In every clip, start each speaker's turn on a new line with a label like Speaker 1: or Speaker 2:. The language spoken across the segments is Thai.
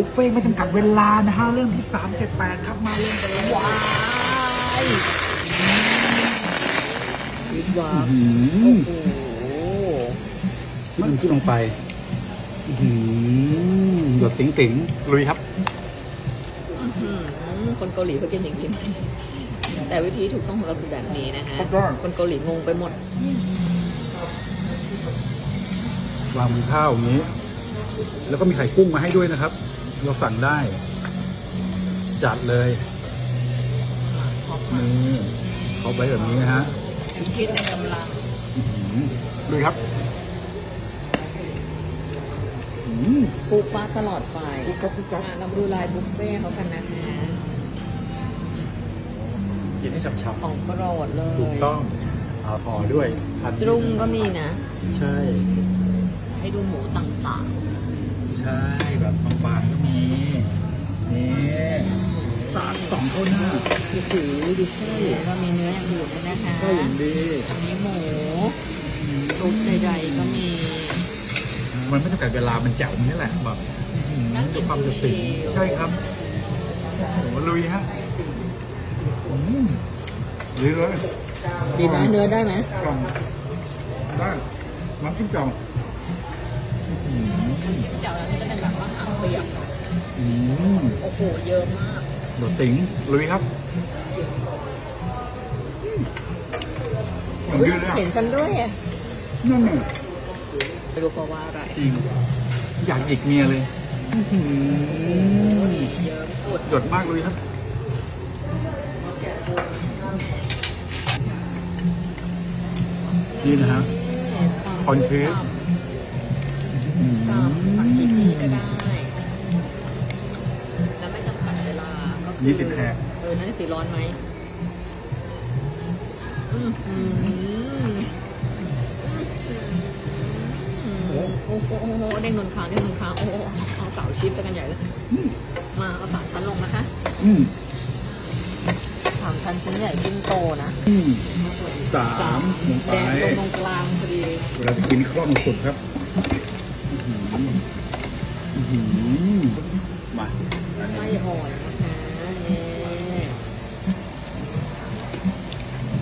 Speaker 1: บุฟเฟ่ต์ไม่จำกัดเวลานะฮะเริ่มที่ 378 ครับมาเริ่มกันเลยว้าย
Speaker 2: วิดวา
Speaker 1: อื้อหือ
Speaker 2: โอ้โห
Speaker 1: ที่มันขึ้นลงไปอื้อหือหยดติ๋งติ๋งๆลุยครับ
Speaker 2: อื้อหือคนเกาหลีเขากินอย่างนี้ไหมแต่วิธีถูกต้องของเราคือแบบนี้นะฮะ
Speaker 1: ถูกต้อง
Speaker 2: คนเกาหลีงงไปหมด
Speaker 1: วางบนข้าวอย่างนี้ แล้วก็มีไข่กุ้งมาให้ด้วยนะครับ เราสั่งได้ จัดเลยนี่เขาไปแบบนี้นะฮะ
Speaker 2: คิดในกำลัง
Speaker 1: อื้อหือลุยครับอืม
Speaker 2: ปุ๊บป้าตลอดไป
Speaker 1: ปุ๊บปั๊บปุ๊บปั๊บ
Speaker 2: อะเรามาดูลายบุฟเฟ่ต์เขากันนะฮะ
Speaker 1: กินให้ฉ่ำ
Speaker 2: ของโปรดเล
Speaker 1: ๆถูก
Speaker 2: ย
Speaker 1: ต้องเอาพอด้วยพัน
Speaker 2: จรุงก็มีนะ
Speaker 1: ใช่
Speaker 2: ให้ดูหมูต่าง
Speaker 1: ใช่ามสองเท่าหน้าโอ้โหดูไส้
Speaker 2: ๆก็มีเนื้ออย่างอื่นด้วยนะคะ
Speaker 1: ไส้อย่างดี
Speaker 2: อันนี้หมูซุปใดๆก็มี
Speaker 1: มันไม่จำกัดเวลา มันแจ๋วนี่แหละแบบอื้อหือ
Speaker 2: นั่งกิ
Speaker 1: ดู
Speaker 2: น
Speaker 1: ความจะติ
Speaker 2: ชิลๆ
Speaker 1: ใช่ครับโอ้โหลุยฮะอืมลุยเลย
Speaker 2: ดีไหมเนื้อได้ไหม
Speaker 1: กล่องได้น้ำจิ้มจ่อง
Speaker 2: เจ้าอันนี้จะเป็นแบบว่าหางเปียก
Speaker 1: อืม
Speaker 2: โอ้โห เยอะมาก
Speaker 1: โดดติ๋งลุยครับเหมือน
Speaker 2: อุ๊ย
Speaker 1: ยืดเลยอะ
Speaker 2: เห็นฉันด้วยอะ
Speaker 1: นั่นน่ะ
Speaker 2: ไม่รู้เพราะว่าอะไร
Speaker 1: จริง อยากหยิกเมียเลยอื้อหือ
Speaker 2: เยอะสุด
Speaker 1: หยดมากเลยครับ นี่นะฮะ คอนเทส
Speaker 2: ตามสั่งกี่ที่ก็ได้
Speaker 1: ยี่สิบแพร
Speaker 2: เออ นั่นสิร้อนไหมอื้อหืออื้อหือโอ้โหโอ้โหเด้งนนค้างเด้งนนค้างโอ้โหเอาเสาชิดไปกันใหญ่เลย มาเอาสามชั้นลงนะคะ
Speaker 1: อืม
Speaker 2: สามชั้นชิ้นใหญ่ชิ้นโตนะ
Speaker 1: อืมสามลงไป
Speaker 2: แดงลงตรงกลางพอดี
Speaker 1: เวลาจะกินคล่องสุดครับ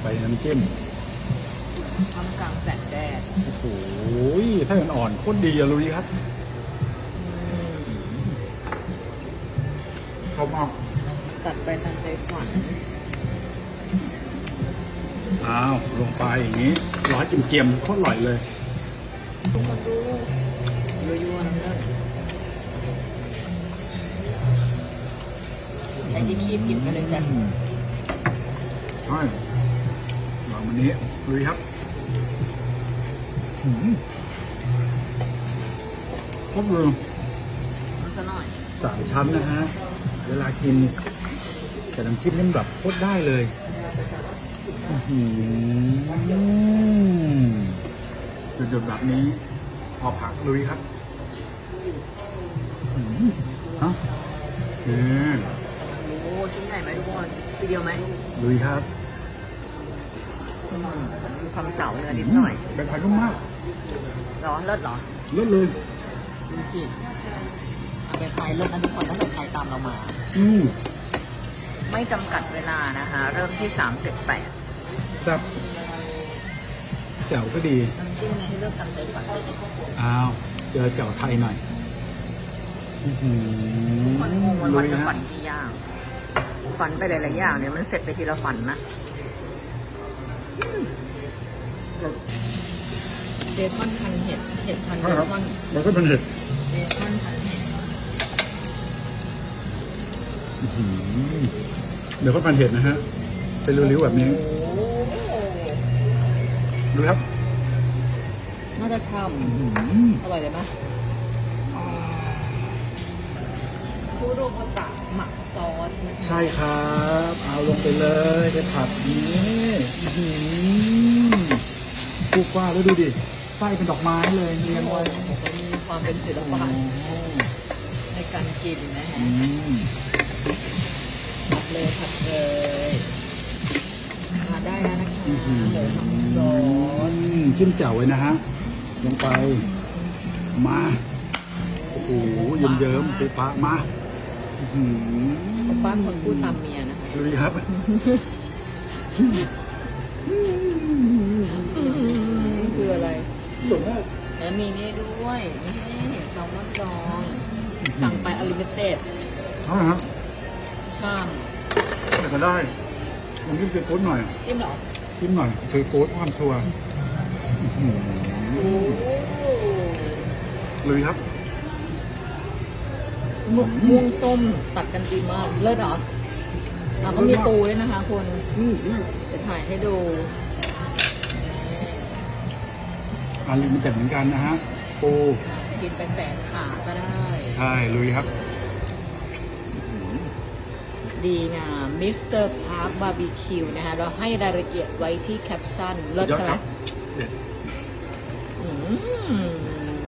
Speaker 1: ไปน้ำจิ้ม
Speaker 2: ทำกลางแสงแดด
Speaker 1: โอ้โหถ้ามันอ่อนโคตรดีอะลุยครับ
Speaker 2: อืม
Speaker 1: ชอบมาก
Speaker 2: ตัดไปตามใจฝัน
Speaker 1: อ้าวลงไปอย่างนี้ร้อยจิ้มเกียมๆโคตรอร่อยเลย
Speaker 2: ทุกคนดูยั่วๆนะเลิศใช้ที่คีบกินไปเลยจ้ะ
Speaker 1: ใช่วางวั นนี้ลุยครับอืมครบเลย
Speaker 2: มันซะหน่อย
Speaker 1: สามชั้นนะฮะ เวลากินแต่น้ำจิ้มนี่แบบโคตรได้เลยอื้อหือเดือดๆแบบนี้ พอผักลุยครับอืมเอ้านี่
Speaker 2: โอ้ชิ้นใหญ่ไหมทุกคนทีเดียวไหม
Speaker 1: ลุยครับ
Speaker 2: อื มมีความเสาเนื้อนิดหน่อย
Speaker 1: เป็นไข่นุ่มมาก
Speaker 2: เหรอเลิศเหรอ
Speaker 1: เลิศเลย
Speaker 2: ดูสิเอาไปไทยเลิศนะทุกคนตั้งแต่ไทยตามเรามา
Speaker 1: อืม
Speaker 2: ไม่จำกัดเวลานะคะ เริ่มที่สามเจ็ดแปด
Speaker 1: แซ่บแจ่วก็ดี
Speaker 2: น้ำจิ้มเนี่ยให้เลือกตามใจฝันเลย
Speaker 1: อ้าว เจอแจ่วไทยหน่อยอื้อหือ
Speaker 2: คนงงวัน
Speaker 1: ลุ
Speaker 2: วัน
Speaker 1: ย
Speaker 2: จะ
Speaker 1: ฮะ
Speaker 2: ฝันกี่อย่างฝันไปหลายๆอย่างเนี่ยมันเสร็จไปทีละฝันนะ เบคอนพันเห็ด เห็ดพันเบ
Speaker 1: ใช่ครับ
Speaker 2: คอน
Speaker 1: แล้วก็เป็นเห็ด
Speaker 2: เบคอนพันเห็ด
Speaker 1: อื้อหือเดี๋ยวก็พันเห็ดนะฮะ เป็นริ้วๆแบบนี้
Speaker 2: โอ้โห
Speaker 1: ดูครับ
Speaker 2: น่าจะช่
Speaker 1: อื้อหือำ
Speaker 2: อร่อยเลยไหม ผู้โรคตะหมักซอสนะคะ
Speaker 1: ใช่ครับ เอาลงไปเลยไปผัดนี้อื้อหือปูฟ้าแล้วดูดิไส้เป็นดอกไม้เลยเรียงไว้
Speaker 2: มีความเป็นศิล
Speaker 1: โอ้
Speaker 2: ปะ
Speaker 1: โห
Speaker 2: ในการกินนะฮะ
Speaker 1: อืม
Speaker 2: ผัดเลยผัดเลยมาได้แล้วนะคะ
Speaker 1: อื้อหือ
Speaker 2: เหลือสองซอส
Speaker 1: จิ้มแจ่วไว้นะฮะลงไปมา โอ้โหโอ้โหเยิ้มๆปูปลามา อื้อหือ
Speaker 2: ป้าคนพูดตามเมียนะคะ
Speaker 1: ดูดิครับ
Speaker 2: คืออะไร
Speaker 1: สวยมาก
Speaker 2: แล้วมีนี่ด้วยนี่แซลมอนดองสั่งไปอลิมิเต็ด
Speaker 1: เอาละครับ
Speaker 2: ชาม
Speaker 1: แต่ก็ได้ลองจิ้มซีฟู้ดหน่อย
Speaker 2: จิ้มเหรอ
Speaker 1: ชิมหน่อยซีฟู้ดความชัวร์อื้อหือ
Speaker 2: โอ้
Speaker 1: ลุยครับ
Speaker 2: ม่วงม่วงส้มตัดกันดีมากเลิศเหรอเราก็มีปูด้วยนะคะคุณ
Speaker 1: อืมอืม
Speaker 2: จะถ่ายให้ดู
Speaker 1: อันนี้มันแต่เหมือนกันนะฮะปู
Speaker 2: กินไปแสนขาก็ได้
Speaker 1: ใช่ลุยครับ
Speaker 2: ดีงามมิสเตอร์พาร์คบาร์บีคิวนะคะ เราให้รายละเอียดไว้ที่แคปชั่นเลิศ
Speaker 1: ยอด
Speaker 2: ใช่ไห
Speaker 1: ค
Speaker 2: ม
Speaker 1: รับเด็ด
Speaker 2: อืม